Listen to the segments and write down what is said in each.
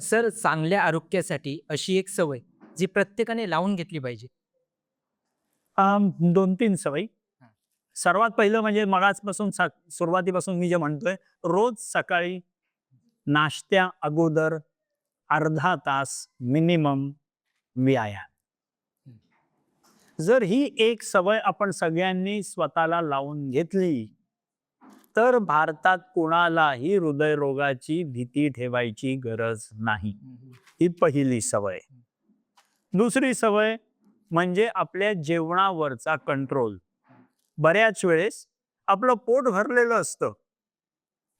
Sir चांगल्या आरोग्यासाठी अशी एक सवय जी प्रत्येकाने लावून घेतली पाहिजे. अम, दोन तीन सवयी सर्वात पहिलं म्हणजे मगाचपासून सा- सुरुवातीपासून मी जे म्हणतोय रोज सकाळी नाश्त्या अगोदर अर्धा तास मिनिमम व्यायाम. जर ही एक सवय आपण सगळ्यांनी स्वतःला लावून घेतली तर भारतात कोणालाही हृदयरोगाची भीती ठेवायची गरज नाही. ही पहिली सवय. दुसरी सवय म्हणजे आपल्या जेवणावरचा कंट्रोल. बऱ्याच वेळेस आपलं पोट भरलेलं असतं.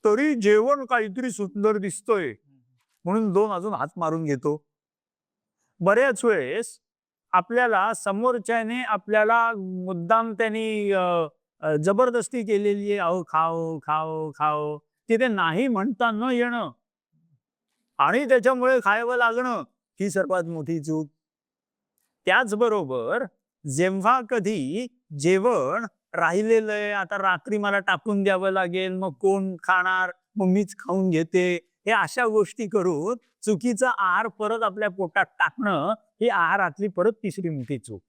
तरी जेवण काहीतरी सुंदर दिसतोय. म्हणून दोन अजून हात मारून घेतो. बऱ्याच वेळेस आपल्याला समोरच्याने आपल्याला मुद्दाम त्यांनी जबरदस्ती केलेली आहे अहो खाओ खाओ खाओ. तिथे नाही म्हणता न येणं. आणि त्याच्यामुळे खायवं लागणं ही सर्वात मोठी चूक. त्याचबरोबर जेव्हा कधी जेवण राहिलेलं आहे आता रात्री मला टाकून द्यावं लागेल मग कोण खाणार मग मीच खाऊन घेते हे अशा गोष्टी करून चुकीचा आहार परत आपल्या पोटात टाकणं ही आहारातली परत तिसरी मोठी चूक.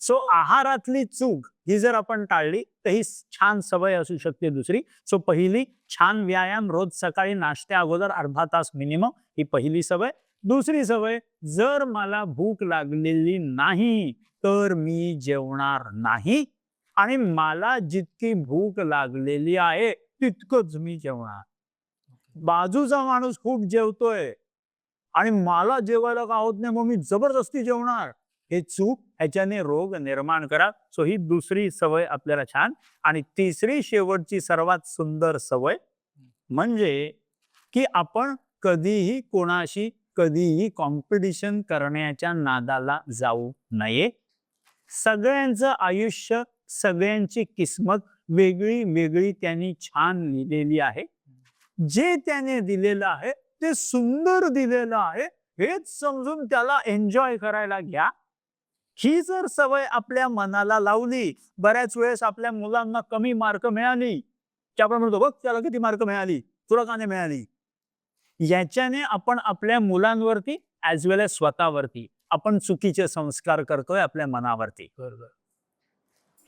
सो आहारातली चूक ही जर आपण टाळली तर ही छान सवय असू शकते दुसरी. सो पहिली छान व्यायाम रोज सकाळी नाश्त्या अगोदर अर्धा तास मिनिमम ही पहिली सवय. दुसरी सवय जर मला भूक लागलेली नाही तर मी जेवणार नाही. आणि मला जितकी भूक लागलेली आहे तितकंच मी जेवणार. बाजूचा माणूस खूप जेवतोय. आणि मला जेवायला का होत नाही मग मी जबरदस्ती जेवणार. हे चूक ह्याच्याने रोग निर्माण करा. सो ही दुसरी सवय आपल्याला छान. आणि तिसरी शेवटची सर्वात सुंदर सवय म्हणजे की आपण कधीही कोणाशी कधीही कॉम्पिटिशन करण्याच्या नादाला जाऊ नये. सगळ्यांचं आयुष्य सगळ्यांची किस्मत वेगळी वेगळी त्यांनी छान लिहिलेली आहे. जे त्याने दिलेलं आहे ते सुंदर दिलेलं आहे हेच समजून त्याला एन्जॉय करायला घ्या. ही जर सवय आपल्या मनाला लावली बऱ्याच वेळेस आपल्या मुलांना कमी मार्क मिळाली. की आपण म्हणतो बघ त्याला किती मार्क मिळाली? तुला का नाही मिळाली? याच्याने आपण आपल्या मुलांवरती ऍज वेल एज स्वतःवरती आपण चुकीचे संस्कार करतोय आपल्या मनावरती. बरोबर.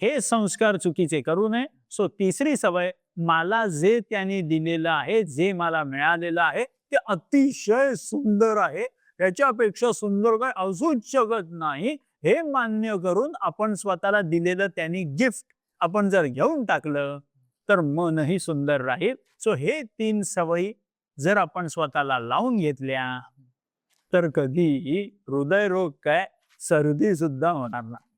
हे संस्कार चुकीचे करू नये. सो तिसरी सवय मला जे त्यांनी दिलेलं आहे जे मला मिळालेलं आहे ते अतिशय सुंदर आहे. याच्यापेक्षा सुंदर काय असूच शकत नाही. हे मान्य करून आपण स्वतःला दिलेलं त्यांनी गिफ्ट आपण जर घेऊन टाकलं तर मनही सुंदर राहील. सो हे तीन सवयी जर आपण स्वतःला लावून घेतल्या तर कधीही हृदयरोग काय सर्दी सुद्धा होणार नाही.